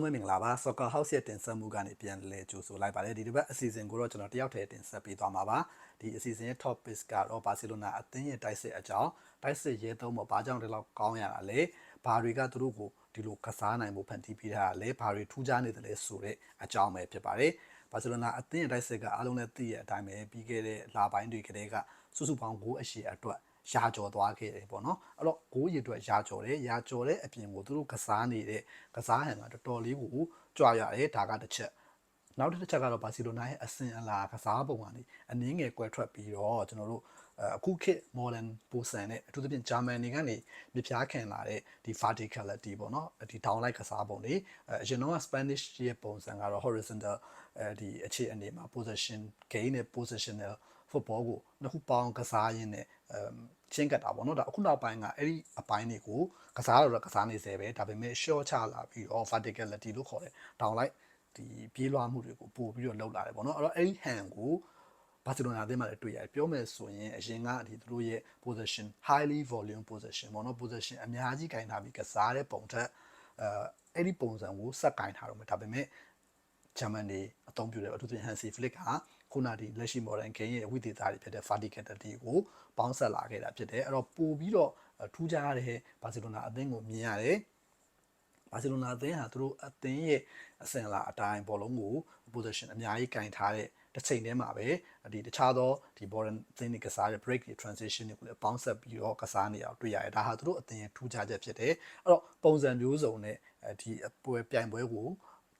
အားလုံးပဲမင်္ဂလာပါ Soccer House ရဲ့တင်ဆက်မှုကနေပြန်လည်ကြိုဆိုလိုက်ပါတယ်ဒီတစ်ပတ်အစီအစဉ်ကိုတော့ကျွန်တော်တယောက်တည်းတင်ဆက်ပေးသွားမှာပါဒီအစီအစဉ်ရဲ့ topic ကတော့ဘာစီလိုနာအသင်းရဲ့တိုက်စစ်အကြောင်းတိုက်စစ်ရဲသုံးပေါ်ဘာကြောင့်ဒီလောက်ကောင်းရတာလဲဘာတွေကသူတို့ကိုဒီလိုကစားနိုင်ဖို့ဖန်တီးပေးထားတာလဲဘာတွေထူးခြားနေတယ်လဲဆိုတဲ့အကြောင်းပဲဖြစ်ပါတယ်ဘာစီလိုနာအသင်းရဲ့တိုက်စစ်ကအားလုံးလည်းသိရတဲ့အတိုင်းပဲပြီးခဲ့တဲ့လပိုင်းတွေကတည်းကစုစုပေါင်း9အရှိအတွက် ရာကျော်သွားခဲ့တယ်ပေါ့နော်အဲ့တော့ဂိုးရည်အတွက်ရာကျော်တယ်ရာကျော်တဲ့အပြင်ကိုသူတို့ကစားနေတဲ့ကစားဟန်ကတော်တော်လေးကိုကြွရတယ်ဒါကတစ်ချက်နောက်တစ်ချက်ကတော့ဘာစီလိုနာရဲ့အဆင်အလာကစားပုံကနေအနည်းငယ်ကွဲထွက်ပြီးတော့ကျွန်တော်တို့အခုခေတ် modern ပိုစံနဲ့အထူးသဖြင့်ဂျာမန်တွေကနေမြပြားခံလာတဲ့ဒီ verticality ပေါ့နော်ဒီ downlight ကစားပုံတွေအရင်တော့ Spanish ရဲ့ပုံစံကတော့ horizontal အဲဒီအခြေအနေမှာ position gain နဲ့ positional football ကိုနှစ်ခုပေါင်းကစားရင်းနဲ့အမ် ချင်းကတ်တာပေါ့နော်ဒါအခုနောက်ပိုင်းကအဲ့ဒီအပိုင်းတွေကိုကစားတော့ကစားနေစေပဲဒါပေမဲ့ short ချလာပြီးတော့ verticality လို့ခေါ်တယ် down light ဒီပြေးလွှားမှုတွေကိုပို့ပြီးတော့လှုပ်လာတယ်ပေါ့နော်အဲ့တော့အဲ့ဒီ hand ကိုဘာစီလိုနာအသင်းမှာလည်းတွေ့ရတယ်ပြောမယ်ဆိုရင်အရင်ကဒီသူတို့ရဲ့ position highly volume position ပေါ့နော် position အများကြီးကင်ထားပြီးကစားတဲ့ပုံထက်အဲအဲ့ဒီပုံစံကိုစက်ကင်ထားတော့မယ်ဒါပေမဲ့ဂျာမန်တွေအသုံးပြုတယ်အထူးသဖြင့် Hansi Flick က ခုနဒီလက်ရှိ modern game ရဲ့ဝိသေသတွေဖြစ်တဲ့ verticality ကိုပေါင်းဆက်လာခဲ့တာဖြစ်တယ်အဲ့တော့ပို့ပြီးတော့ထူးခြားတဲ့ဘာစီလိုနာအသင်းကိုမြင်ရတယ်ဘာစီလိုနာအသင်းဟာသူတို့အသင်းရဲ့အစင်လာအတိုင်းဘောလုံးကို position အများကြီးကင်ထားတဲ့တစ်ချိန်တည်းမှာပဲဒီတခြားသောဒီ border အသင်းတွေကစားတဲ့ break တွေ transition တွေကိုလည်းပေါင်းဆက်ပြီးတော့ကစားနေအောင်တွေ့ရတယ်ဒါဟာသူတို့အသင်းရဲ့ထူးခြားချက်ဖြစ်တယ်အဲ့တော့ပုံစံမျိုးစုံနဲ့ဒီအပွဲပြိုင်ပွဲကို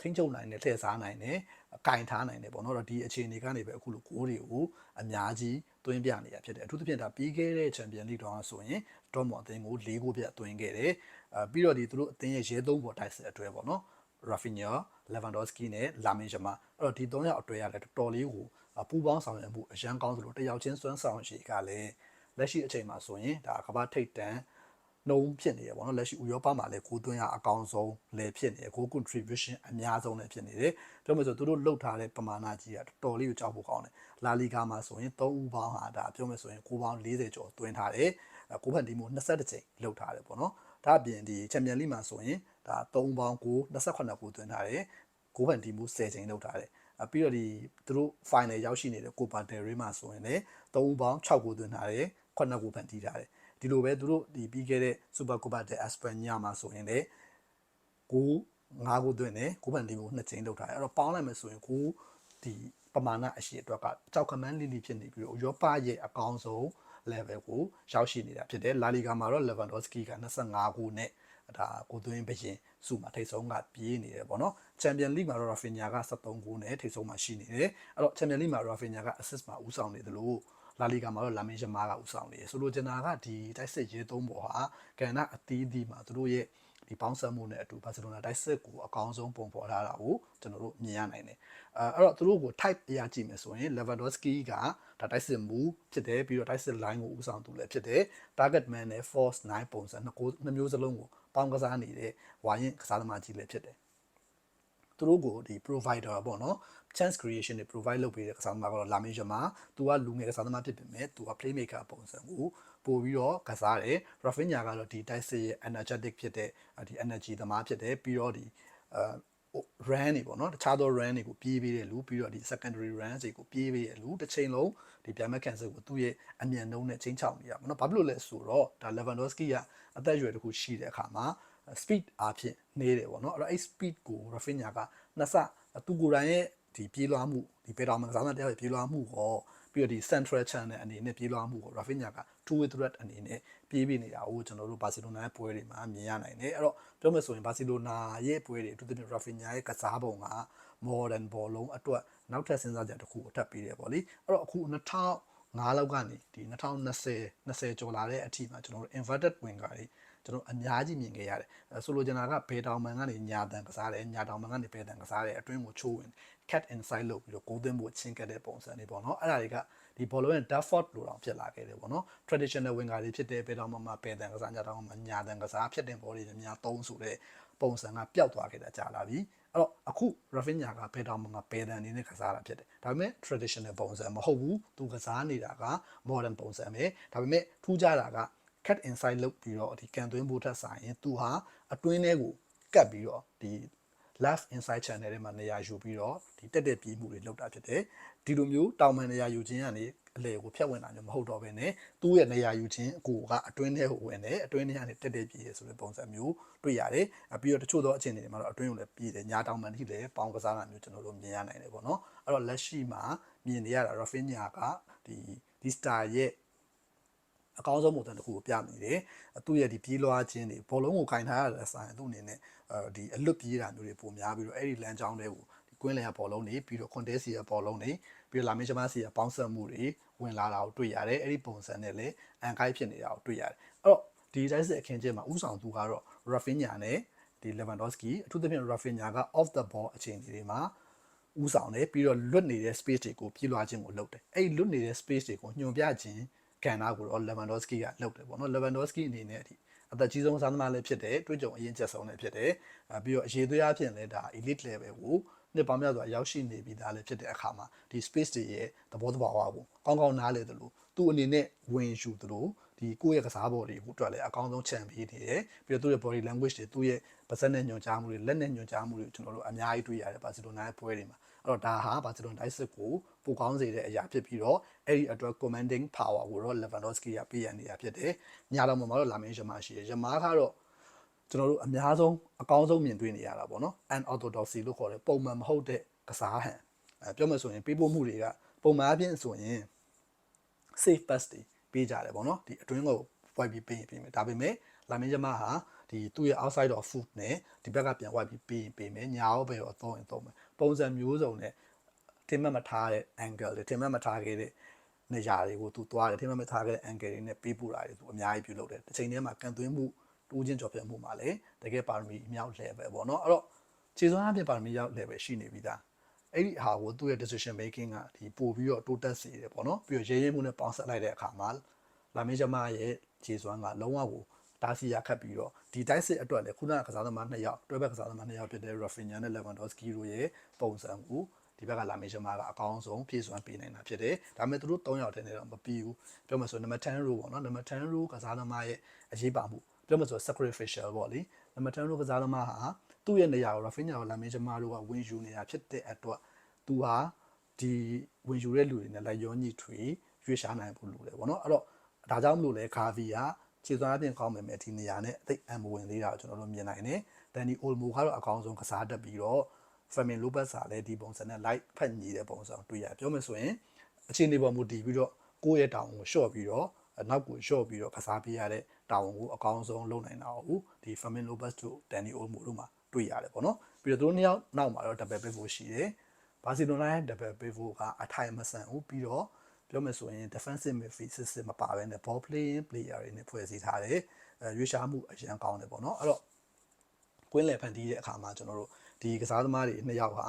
ထိန်းချုပ်နိုင်တယ်ထည့်စားနိုင်တယ်ကင်ထားနိုင်တယ်ပေါ့နော်တော့ဒီအခြေအနေကနေပဲအခုလိုဂိုးတွေကိုအများကြီးသွင်းပြနေရဖြစ်တယ်အထူးသဖြင့်ဒါပြီးခဲ့တဲ့ချန်ပီယံလိတောင်းဆိုရင်ဒေါ်မော်အသင်းကို၄ဂိုးပြတ်သွင်းခဲ့တယ်အဲပြီးတော့ဒီသူတို့အသင်းရဲ့ရဲသုံးပေါ်တိုက်စစ်အတွဲပေါ့နော် Rafinha, Lewandowski နဲ့ Lamine Yamal အဲ့တော့ဒီ၃ယောက်အတွဲရတယ်တော်တော်လေးကိုပူပေါင်းဆောင်ရွက်မှုအရန်ကောင်းသလိုတယောက်ချင်းစွမ်းဆောင်ရှိကလည်းလက်ရှိအချိန်မှာဆိုရင်ဒါကမ္ဘာထိပ်တန်း နှုံးဖြစ်နေရပေါ့နော်လက်ရှိဥရောပမှာလည်းကိုသွင်းရအကောင်ဆုံးလည်းဖြစ်နေတယ်ကို contribution အများဆုံးလည်းဖြစ်နေတယ်ပြောမယ်ဆိုသူတို့လှုပ်ထားတဲ့ပမာဏကြီးကတော်တော်လေးကိုကြောက်ဖို့ကောင်းတယ်လာလီဂါမှာဆိုရင်3ဦးပေါင်းဟာဒါပြောမယ်ဆိုရင်9ပေါင်း40ကျော်သွင်းထားတယ်ကိုဖန်ဒီမို22ချိန်လှုပ်ထားတယ်ပေါ့နော်ဒါအပြင်ဒီချန်ပီယံလိမှာဆိုရင်ဒါ3ပေါင်း9 28ကိုသွင်းထားတယ်ကိုဖန်ဒီမို10ချိန်လှုပ်ထားတယ်ပြီးတော့ဒီသူတို့ final ရောက်ရှိနေတဲ့ကိုပါတယ်ရီမှာဆိုရင်လည်း3ဦးပေါင်း6ကိုသွင်းထားတယ်9ကိုဖန်တီးထားတယ် ဒီလိုပဲသူတို့ဒီပြီးခဲ့တဲ့ Super Copa de España မှာဆိုရင်လည်းကို9ကိုသွင်းတယ်ကိုဖန်တီးကို2ချိန်လောက်ထားတယ်အဲ့တော့ပေါင်းလိုက်မယ်ဆိုရင်ကိုဒီပမာဏအရှိအတွက်ကကြောက်ခမန်းလီလီဖြစ်နေပြီးတော့ရောပရဲ့အကောင်းဆုံး level ကိုရောက်ရှိနေတာဖြစ်တယ်လာလီဂါမှာတော့ Lewandowski က25ခုနဲ့ဒါကိုသွင်းဘရင်စုမှာထိတ်ဆုံးကပြေးနေတယ်ပေါ့နော်ချန်ပီယံလိမှာတော့ Rafinha က73ဂိုးနဲ့ထိတ်ဆုံးမှာရှိနေတယ်အဲ့တော့ချန်ပီယံလိမှာ Rafinha က assist မှာဦးဆောင်နေတယ်လို့ လာလီဂါမှာတော့လာမင်းယမားကဦးဆောင်နေတယ်ဆိုလိုချင်တာကဒီတိုက်စစ်ရေးသုံးပေါ်ဟာကန်နာအသီးသီးမှာသူတို့ရဲ့ဒီပေါင်းစပ်မှုနဲ့အတူဘာစီလိုနာတိုက်စစ်ကိုအကောင်းဆုံးပုံဖော်ထားတာကိုကျွန်တော်တို့မြင်ရနိုင်တယ်အဲအဲ့တော့သူတို့ကို type အရာကြည့်မယ်ဆိုရင် Lewandowski ကဒါတိုက်စစ်မူဖြစ်တယ်ပြီးတော့တိုက်စစ် line ကိုဦးဆောင်သူလည်းဖြစ်တယ် target man နဲ့ force 9ပုံစံနှစ်ကိုနှစ်မျိုးစလုံးကိုပေါင်းကစားနေတဲ့ဝါရင်ကစားသမားကြီးလည်းဖြစ်တယ် သူတို့ကိုဒီ provider ပေါ့နော် chance creation တွေ provide လုပ်ပေးတဲ့ကစားသမားကတော့လာမင်းရမှာသူကလူငယ်ကစားသမားဖြစ်ပေမဲ့သူက playmaker ပုံစံကိုပို့ပြီးတော့ကစားတယ် Rafinha ကတော့ဒီ dice ရဲ့ energetic ဖြစ်တဲ့ဒီ energy သမားဖြစ်တယ်ပြီးတော့ဒီအဲ run တွေပေါ့နော်တခြားသော run တွေကိုပြေးပေးတဲ့လူပြီးတော့ဒီ secondary run တွေကိုပြေးပေးတဲ့လူတစ်ချိန်လုံးဒီပြိုင်မဲ့ကန်ဆယ်ကိုသူ့ရဲ့အမြန်နှုံးနဲ့ချင်းချောက်နေရပါတော့ဘာဖြစ်လို့လဲဆိုတော့ဒါ Lewandowski ကအသက်အရွယ်တစ်ခုရှိတဲ့အခါမှာ speed အားဖြင့်နေတယ်ပေါ့နော်အဲ့တော့အဲ့ speed ကို Rafinha ကနှစ်ဆသူကိုယ်တိုင်ရဲ့ဒီပြေးလွှားမှုဒီပေတော်မှာကစားသမားတယောက်ရဲ့ပြေးလွှားမှုကိုပြီးတော့ဒီ central channel အနေနဲ့ပြေးလွှားမှုကို Rafinha က two way threat အနေနဲ့ပြေးပြီးနေတာကိုကျွန်တော်တို့ဘာစီလိုနာရဲ့ပွဲတွေမှာမြင်ရနိုင်တယ်အဲ့တော့ပြောမယ်ဆိုရင်ဘာစီလိုနာရဲ့ပွဲတွေအထူးသဖြင့် Rafinha ရဲ့ကစားပုံက modern ဘောလုံးအတွက်နောက်ထပ်စဉ်းစားချက်တစ်ခုအထပ်ပေးတယ်ပေါ့လေအဲ့တော့အခု2000 9လောက်ကနေဒီ2020 20ကျော်လာတဲ့အထိမှာကျွန်တော်တို့ inverted winger တွေ ကျွန်တော်အများကြီးမြင်ခဲ့ရတယ်ဆိုလိုချင်တာကဘေတောင်မန်ကနေညာတန်ကစားတယ်ညာတောင်မန်ကနေဘေတန်ကစားတယ်အတွင်းကိုချိုးဝင် cat inside လုပ်ပြီးတော့ကိုသွင်းဖို့ချင်းကတဲ့ပုံစံတွေပေါ့နော်အဲ့ဒါတွေကဒီဘောလုံးရဲ့ default လို့တောင်ဖြစ်လာခဲ့တယ်ပေါ့နော် traditional winger တွေဖြစ်တဲ့ဘေတောင်မန်မှာဘေတန်ကစားညာတောင်မန်မှာညာတန်ကစားဖြစ်တဲ့ဘောတွေများသုံးဆိုတဲ့ပုံစံကပျောက်သွားခဲ့တာကြာလာပြီအဲ့တော့အခု Rafinha ကဘယ်တော့မှဘယ်တန်အနေနဲ့ကစားတာဖြစ်တယ်ဒါပေမဲ့ traditional ပုံစံမဟုတ်ဘူးသူကစားနေတာက modern ပုံစံပဲဒါပေမဲ့ထူးခြားတာက cut inside လုပ်ပြီးတော့ဒီကန်သွင်းဖို့ထက်ဆိုင်ရင်သူဟာအတွင်းထဲကိုကတ်ပြီးတော့ဒီ left inside channel တွေမှာနေရာယူပြီးတော့ဒီတက်တက်ပြေးမှုတွေလုပ်တာဖြစ်တယ်ဒီလိုမျိုးတောင်ပန်နေရာယူခြင်းကနေအလေကိုဖြတ်ဝင်တာမျိုးမဟုတ်တော့ဘဲနဲ့သူ့ရဲ့နေရာယူခြင်းအကိုကအတွင်းထဲကိုဝင်တယ်အတွင်းထဲကနေတက်တက်ပြေးရဆိုတဲ့ပုံစံမျိုးတွေ့ရတယ်အပြီးတော့တချို့သောအခြေအနေတွေမှာတော့အတွင်းကိုလည်းပြေးတယ်ညာတောင်ပန်ထိလည်းပေါင်းကစားတာမျိုးကျွန်တော်တို့မြင်ရနိုင်တယ်ပေါ့နော်အဲ့တော့လက်ရှိမှာမြင်နေရတာ Rafinha ကဒီဒီ star ရဲ့ အကောင်းဆုံးပုံစံတစ်ခုကိုပြနေတယ်။သူ့ရဲ့ဒီပြေးလွှားခြင်းတွေဘောလုံးကိုကင်ထားရတဲ့ဆိုင်သူ့အနေနဲ့အဲဒီအလွတ်ပြေးတာမျိုးတွေပုံများပြီးတော့အဲ့ဒီလမ်းကြောင်းတွေကိုဒီကွင်းလျာဘောလုံးတွေပြီးတော့ခွန်တဲစီရဲ့ဘောလုံးတွေပြီးတော့လာမင်းချမစီရဲ့ပေါင်းဆက်မှုတွေဝင်လာတာကိုတွေ့ရတယ်။အဲ့ဒီပုံစံနဲ့လည်းအန်ကိုက်ဖြစ်နေတာကိုတွေ့ရတယ်။အဲ့တော့ဒီတိုက်စစ်အခင်းချင်းမှာဥဆောင်သူကတော့ Rafinha နဲ့ဒီ Lewandowski အထူးသဖြင့် Rafinha က off the ball အခြေအနေတွေမှာဥဆောင်တယ်ပြီးတော့လွတ်နေတဲ့ space တွေကိုပြေးလွှားခြင်းကိုလုပ်တယ်။အဲ့ဒီလွတ်နေတဲ့ space တွေကိုညွှန်ပြခြင်း ကဏ္ဍကိုတော့ Lewandowski ကလုပ်တယ်ပေါ့နော် Lewandowski အနေနဲ့အထိအသက်ကြီးဆုံးစားသမားလည်းဖြစ်တယ်တွေ့ကြုံအရင်ချက်ဆုံးလည်းဖြစ်တယ်အဲပြီးတော့အရေးသွေးအဖြစ်လည်းဒါ elite level ကိုနှစ်ပေါင်းများစွာရောက်ရှိနေပြီးသားလည်းဖြစ်တဲ့အခါမှာဒီ space တွေရဲ့သဘောတဘာဝကိုကောင်းကောင်းနားလည်သလိုသူ့အနေနဲ့ဝင်ယူသလိုဒီကိုယ့်ရဲ့ကစားပေါ်တွေကိုအတွက်လည်းအကောင်းဆုံးချန်ပေးနေတယ်ပြီးတော့သူ့ရဲ့ body language တွေသူ့ရဲ့ပါစက်နဲ့ညွှန်ကြားမှုတွေလက်နဲ့ညွှန်ကြားမှုတွေကျွန်တော်တို့အများကြီးတွေ့ရတယ်ဘာစီလိုနာရဲ့ပွဲတွေမှာ အဲ့တော့ဒါဟာဘာစီလိုနာတိုက်စစ်ကိုပိုကောင်းစေတဲ့အရာဖြစ်ပြီးတော့အဲ့ဒီအတွက် commanding power ကိုတော့ Lewandowski ကပေးရနေတာဖြစ်တယ်။ညာတော့မှာတော့လာမင်းရမရှိရရမားကတော့ကျွန်တော်တို့အများဆုံးအကောင်းဆုံးမြင်တွေ့နေရတာပေါ့နော် unorthodoxy လို့ခေါ်တယ်ပုံမှန်မဟုတ်တဲ့ကစားဟန်အဲပြောမှဆိုရင်ပေးပို့မှုတွေကပုံမှန်အပြင်ဆိုရင် safe pass တွေပေးကြတယ်ပေါ့နော်ဒီအတွင်းကို wipe ပြီးပေးရင်ပေးမယ်ဒါပေမဲ့လာမင်းရမဟာ ဒီသူ့ရဲ့ outside of foot နဲ့ဒီဘက်ကပြန် wipe ပြီးပေးရင်ပေးမယ်ညာရောပဲရောသုံးရင်သုံးမယ်ပုံစံမျိုးစုံနဲ့တင်မှတ်မထားတဲ့ angle တွေတင်မှတ်မထားခဲ့တဲ့နေရာတွေကိုသူသွားတယ်တင်မှတ်မထားခဲ့တဲ့ angle တွေနဲ့ပေးပို့တာတွေသူအများကြီးပြုလုပ်တယ်တစ်ချိန်တည်းမှာကန်သွင်းမှုတိုးချင်းကြော်ပြမှုမှာလည်းတကယ်ပါရမီမြောက် level ပေါ့နော်အဲ့တော့ခြေစွမ်းအပြင်ပါရမီရောက် level ရှိနေပြီသားအဲ့ဒီဟာကိုသူ့ရဲ့ decision making ကဒီပို့ပြီးတော့တိုးတက်စေတယ်ပေါ့နော်ပြီးတော့ရဲရဲမှုနဲ့ပေါင်းဆက်လိုက်တဲ့အခါမှာလာမင်းကျမရဲ့ခြေစွမ်းကလုံးဝကို တားစီရခတ်ပြီးတော့ဒီတိုက်စစ်အတွက်လည်းခုနကကစားသမား2ယောက်တွဲဘက်ကစားသမား2ယောက်ဖြစ်တဲ့ Rafinha နဲ့ Lewandowski တို့ရဲ့ပုံစံကိုဒီဘက်ကလာမေးချမာကအကောင်းဆုံးဖြည့်စွမ်းပေးနိုင်တာဖြစ်တယ်။ဒါပေမဲ့သူတို့၃ယောက်တည်းနဲ့တော့မပြီးဘူး။ပြောမှဆိုနံပါတ်10 row ပေါ့နော်။နံပါတ်10 row ကစားသမားရဲ့အရေးပါမှုပြောမှဆို sacrificial ပေါ့လေ။နံပါတ်10 row ကစားသမားဟာသူ့ရဲ့နေရာကို Rafinha ကိုလာမေးချမာတို့ကဝင်ယူနေတာဖြစ်တဲ့အတွက်သူဟာဒီဝင်ယူတဲ့လူတွေနဲ့လိုက်ရောညှိထွေရွေးရှားနိုင်ဖို့လိုတယ်ပေါ့နော်။အဲ့တော့ဒါကြောင့်မလို့လဲခါဗီက ခြေစွမ်းအပြင်ကောင်းမယ်မဲ့ဒီနေရာနဲ့အသိအံမဝင်သေးတာကိုကျွန်တော်တို့မြင်နိုင်တယ်။ဒန်နီအိုလ်မိုကတော့အကောင်းဆုံးကစားတတ်ပြီးတော့ဖမင်လိုဘတ်စာလည်းဒီပုံစံနဲ့ light ဖက်ညီတဲ့ပုံစံကိုတွေ့ရပြောမယ်ဆိုရင်အခြေအနေပေါ်မူတည်ပြီးတော့ကိုယ့်ရဲ့တောင်းကို short ပြီးတော့နောက်ကို short ပြီးတော့ကစားပေးရတဲ့တောင်းကိုအကောင်းဆုံးလုပ်နိုင်တာဟုတ်ဒီဖမင်လိုဘတ်တို့ဒန်နီအိုလ်မိုတို့မှာတွေ့ရတယ်ပေါ့နော်ပြီးတော့သူတို့နှစ်ယောက်နောက်မှာတော့ double pivot ရှိတယ်ဘာစီလိုနာရဲ့ double pivot ကအထိုင်မဆန်ဘူးပြီးတော့ ပြောမယ်ဆိုရင် defensive midfield system မပါဘဲနဲ့ ball playing player တွေနဲ့ဖွဲ့စည်းထားတယ်အဲရွေးရှားမှုအရင်ကောင်းတယ်ပေါ့နော်အဲ့တော့ကွင်းလယ်ဖန်တီးတဲ့အခါမှာကျွန်တော်တို့ဒီကစားသမားတွေနှစ်ယောက်ဟာ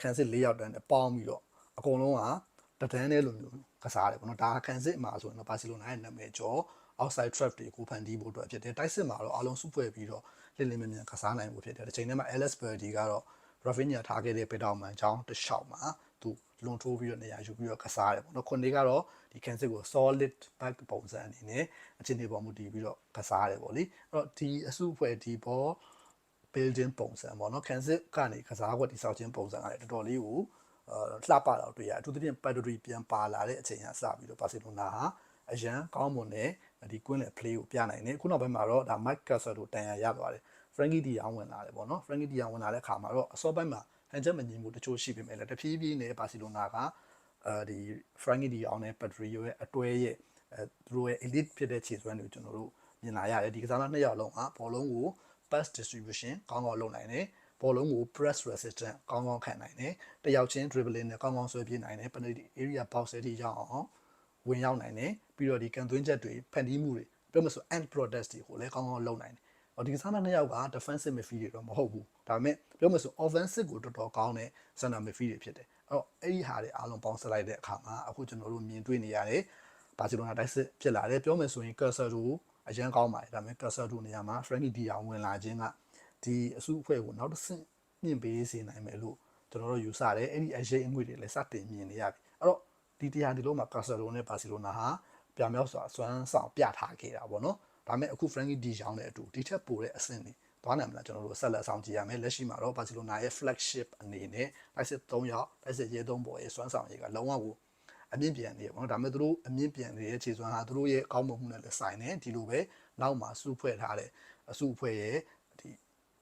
ကန်စစ်၄ယောက်တန်းနဲ့ပေါင်းပြီးတော့အကုန်လုံးကတဒန်းတဲ့လိုမျိုးကစားတယ်ပေါ့နော်ဒါကန်စစ်မှာဆိုရင်တော့ဘာစီလိုနာရဲ့နာမည်ကျော် outside trap တွေကိုဖန်တီးဖို့အတွက်ဖြစ်တယ်တိုက်စစ်မှာတော့အလုံးစုဖွဲ့ပြီးတော့လင်းလင်းမြန်မြန်ကစားနိုင်ဖို့ဖြစ်တယ်ဒီချိန်ထဲမှာ Alex Berdy ကတော့ Rafinha ထားခဲ့တဲ့ပေတောင်မှန်ချောင်းတစ်လျှောက်မှာ သူလွန်ထိုးပြီးတော့နေရာယူပြီးတော့ကစားတယ်ပေါ့နော်ခုနေကတော့ဒီကန်စစ်ကို solid back ပုံစံအနေနဲ့အခြေအနေပေါ်မူတည်ပြီးတော့ကစားတယ်ပေါ့လေအဲ့တော့ဒီအစုအဖွဲ့ဒီဘော building ပုံစံပေါ့နော်ကန်စစ်ကနေကစားကွက်တိဆောက်ခြင်းပုံစံကလည်းတော်တော်လေးကိုအာလှပတာတွေ့ရအထူးသဖြင့် Pedri ပြန်ပါလာတဲ့အချိန်ကစပြီးတော့ဘာစီလိုနာဟာအရန်ကောင်းမွန်တဲ့ဒီကွင်းလေ play ကိုပြနိုင်တယ်ခုနောက်ပိုင်းမှာတော့ဒါ Mike Castle တို့တန်ရာရသွားတယ် Frankie De Jong ဝင်လာတယ်ပေါ့နော် Frankie De Jong ဝင်လာတဲ့ခါမှာတော့အစောပိုင်းမှာ ဟန်ချက်မညီမှုတချို့ရှိပေမဲ့လည်းတဖြည်းဖြည်းနဲ့ဘာစီလိုနာကအဲဒီ Frankie De Jong နဲ့ Pedri ရဲ့အတွဲရဲ့အဲသူတို့ရဲ့ elite ဖြစ်တဲ့ခြေစွမ်းတွေကိုကျွန်တော်တို့မြင်လာရတယ်ဒီကစားသမားနှစ်ယောက်လုံးကဘောလုံးကို pass distribution ကောင်းကောင်းလုပ်နိုင်တယ်ဘောလုံးကို press resistant ကောင်းကောင်းခံနိုင်တယ်တယောက်ချင်း dribbling နဲ့ကောင်းကောင်းဆွဲပြေးနိုင်တယ် penalty area box တွေရောက်အောင်ဝင်ရောက်နိုင်တယ်ပြီးတော့ဒီကန်သွင်းချက်တွေဖန်တီးမှုတွေပြောမှဆို end product တွေကိုလည်းကောင်းကောင်းလုပ်နိုင်တယ်ဟောဒီကစားသမားနှစ်ယောက်က defensive midfield တွေတော့မဟုတ်ဘူး ဒါပေမဲ့ပြောမှဆို offensive ကိုတော်တော်ကောင်းတဲ့ center midfield တွေဖြစ်တယ်အဲ့တော့အဲ့ဒီဟာတွေအားလုံးပေါင်းစပ်လိုက်တဲ့အခါမှာအခုကျွန်တော်တို့မြင်တွေ့နေရတယ်ဘာစီလိုနာတိုက်စစ်ဖြစ်လာတယ်ပြောမယ်ဆိုရင် Cursor တို့အရန်ကောင်းပါတယ်ဒါပေမဲ့ Cursor တို့နေရာမှာ Frankie De Jong ဝင်လာခြင်းကဒီအစုအဖွဲ့ကိုနောက်တစ်ဆင့်မြင့်ပေးစေနိုင်မယ်လို့ကျွန်တော်တို့ယူဆတယ်အဲ့ဒီအရေးအငွေတွေလည်းစတင်မြင်နေရပြီအဲ့တော့ဒီတရားဒီလုံးမှာ Cursor တို့နဲ့ဘာစီလိုနာဟာပြောင်မြောက်စွာစွမ်းဆောင်ပြထားခဲ့တာပေါ့နော်ဒါပေမဲ့အခု Frankie De Jong နဲ့အတူဒီထက်ပိုတဲ့အဆင့်တွေ သွားနိုင်မလားကျွန်တော်တို့ဆက်လက်ဆောင်ကြည့်ရမယ်လက်ရှိမှာတော့ဘာစီလိုနာရဲ့ flagship အနေနဲ့တိုက်စစ်3ရောက်တိုက်စစ်ရဲ3ပေါ်ရဲ့စွမ်းဆောင်ရည်ကလုံးဝကိုအမြင့်ပြန်နေရပေါ့နော်ဒါပေမဲ့သူတို့အမြင့်ပြန်နေတဲ့ခြေစွမ်းဟာသူတို့ရဲ့ကောင်းမွန်မှုနဲ့လည်းဆိုင်တယ်ဒီလိုပဲနောက်မှာစုဖွဲ့ထားတဲ့အစုအဖွဲ့ရဲ့ဒီ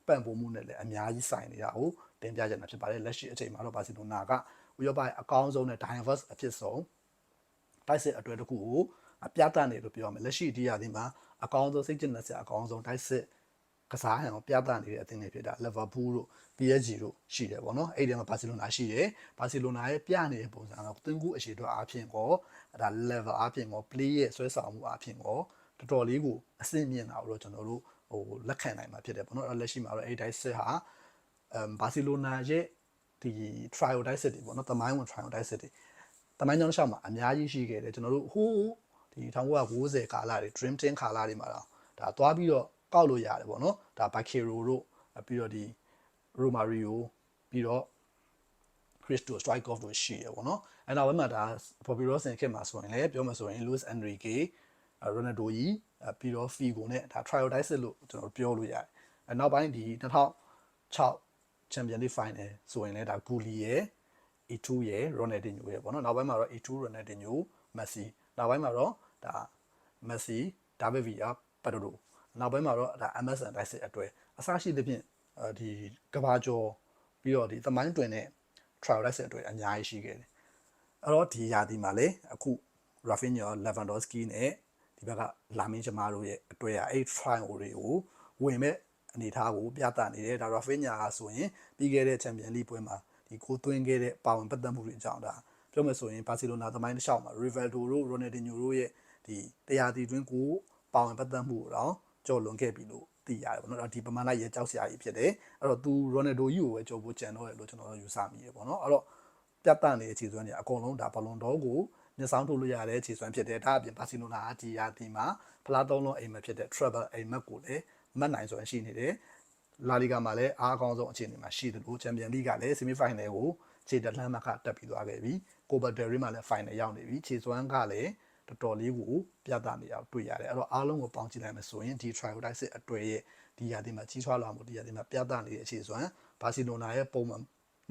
ပံ့ပိုးမှုနဲ့လည်းအများကြီးဆိုင်နေတာကိုတင်ပြချင်တာဖြစ်ပါတယ်လက်ရှိအချိန်မှာတော့ဘာစီလိုနာကဥရောပရဲ့အကောင်းဆုံးနဲ့ diverse အဖြစ်ဆုံးတိုက်စစ်အတွဲတစ်ခုကိုပြသနေလို့ပြောရမယ်လက်ရှိဒီရာသီမှာအကောင်းဆုံးစိတ်ကျဉ်းတဲ့ဆရာအကောင်းဆုံးတိုက်စစ် ကစားဟန်ကိုပြသနေတဲ့အသင်းတွေဖြစ်တာလီဗာပူးတို့ PSG တို့ရှိတယ်ပေါ့နော်အဲ့ဒီမှာဘာစီလိုနာရှိတယ်ဘာစီလိုနာရဲ့ပြနေတဲ့ပုံစံကတော့တင်းကူအရှိတော့အားဖြင့်ကောဒါ level အားဖြင့်ကော play ရဲ့ဆွဲဆောင်မှုအားဖြင့်ကောတော်တော်လေးကိုအဆင့်မြင့်တာတော့ကျွန်တော်တို့ဟိုလက်ခံနိုင်မှာဖြစ်တယ်ပေါ့နော်အဲ့လက်ရှိမှာတော့အဲ့ဒီစစ်ဟာအမ်ဘာစီလိုနာရဲ့ဒီ trial dice တွေပေါ့နော်တမိုင်းဝင် trial dice တွေတမိုင်းကြောင်းတစ်လျှောက်မှာအများကြီးရှိခဲ့တယ်ကျွန်တော်တို့ဟိုးဒီ1990ကာလတွေ dream team ကာလတွေမှာတော့ဒါသွားပြီးတော့ ကောက်လို့ရတယ်ပေါ့နော်ဒါ Bakero တို့ပြီးတော့ဒီ Romario ပြီးတော့ Christo Strikeoff တို့ရှိရပေါ့နော်အဲ့နောက်ဘက်မှာဒါ Bobby Ross ခင်မှာဆိုရင်လည်းပြောမှဆိုရင် Luis Enrique Ronaldo ကြီးပြီးတော့ Figo နဲ့ဒါ trial dice လို့ကျွန်တော်ပြောလို့ရတယ်အဲ့နောက်ပိုင်းဒီ2006 Champions League Final ဆိုရင်လည်းဒါ Gulli ရယ် E2 ရယ် Ronaldinho ရယ်ပေါ့နော်နောက်ပိုင်းမှာတော့ E2 Ronaldinho Messi နောက်ပိုင်းမှာတော့ဒါ Messi David Villa ပတ်တို့ နောက်ပိုင်းမှာတော့ဒါ MSN dice အတွက်အစရှိသဖြင့်ဒီကဘာကျော်ပြီးတော့ဒီသမိုင်းတွင်တဲ့ trial dice အတွက်အများကြီးရှိခဲ့တယ်အဲ့တော့ဒီရာသီမှာလေအခု Rafinha Lewandowski နဲ့ဒီဘက်ကလာမင်းချမားတို့ရဲ့အတွေ့အအဲ့ trial တွေကိုဝင်မဲ့အနေထားကိုပြသနေတယ်ဒါ Rafinha ကဆိုရင်ပြီးခဲ့တဲ့ Champions League ပွဲမှာဒီကိုသွင်းခဲ့တဲ့ပါဝင်ပတ်သက်မှုတွေအကြောင်းဒါပြောမယ်ဆိုရင်ဘာစီလိုနာသမိုင်းတစ်လျှောက်မှာ Rivaldo တို့ Ronaldinho တို့ရဲ့ဒီတရားတီတွင်းကိုပါဝင်ပတ်သက်မှုတော့ ကြော်လွန်ခဲ့ပြီလို့သိရတယ်ပေါ့နော်ဒီပမာဏရဲ့ကြောက်စရာကြီးဖြစ်တယ်အဲ့တော့သူ Ronaldo ကြီးကိုပဲကြော်ဖို့ကြံတော့တယ်လို့ကျွန်တော်ယူဆမိတယ်ပေါ့နော်အဲ့တော့ပြတ်တနေတဲ့ခြေစွမ်းတွေအကုန်လုံးဒါဘလွန်တော်ကိုမျက်စောင်းထုတ်လို့ရတဲ့ခြေစွမ်းဖြစ်တယ်ဒါအပြင်ဘာစီလိုနာအဒီယာတီမှာဖလားသုံးလုံးအိမ်မဖြစ်တဲ့ treble အိမ်မက်ကိုလည်းမတ်နိုင်ဆိုရင်ရှိနေတယ်လာလီဂါမှာလည်းအားအကောင်းဆုံးအခြေအနေမှာရှိတယ်လို့ချန်ပီယံလိကလည်းဆီမီဖိုင်နယ်ကိုခြေတလှမ်းမှကတက်ပြီးသွားခဲ့ပြီကိုဘတ်ဒယ်ရီမှာလည်းဖိုင်နယ်ရောက်နေပြီခြေစွမ်းကလည်း တော်တော်လေးကိုပြသနေအောင်တွေ့ရတယ်အဲ့တော့အားလုံးကိုပေါင်းကြည့်လိုက်မယ်ဆိုရင်ဒီ triodice အတွေ့ရဲ့ဒီရာသီမှာကြီးထွားလာမှုဒီရာသီမှာပြသနေတဲ့အခြေစွမ်းဘာစီလိုနာရဲ့ပုံမှန်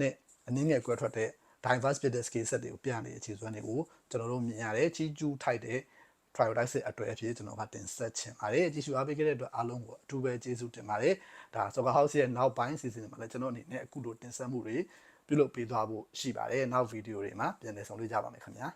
နဲ့အနည်းငယ်ကွဲထွက်တဲ့ diverse ဖြစ်တဲ့ skill set တွေကိုပြနေတဲ့အခြေစွမ်းတွေကိုကျွန်တော်တို့မြင်ရတယ်ကြီးကျူးထိုက်တဲ့ prioritize အတွေ့အဖြစ်ကျွန်တော်ကတင်ဆက်ချင်ပါတယ်ကြည့်ရှုအားပေးခဲ့တဲ့အတွက်အားလုံးကိုအထူးပဲကျေးဇူးတင်ပါတယ်ဒါ Soccer House ရဲ့နောက်ပိုင်း season မှာလည်းကျွန်တော်အနေနဲ့အခုလိုတင်ဆက်မှုတွေပြုလုပ်ပေးသွားဖို့ရှိပါတယ်နောက်ဗီဒီယိုတွေမှာပြန်လည်ဆောင်တွေ့ကြပါမယ်ခင်ဗျာ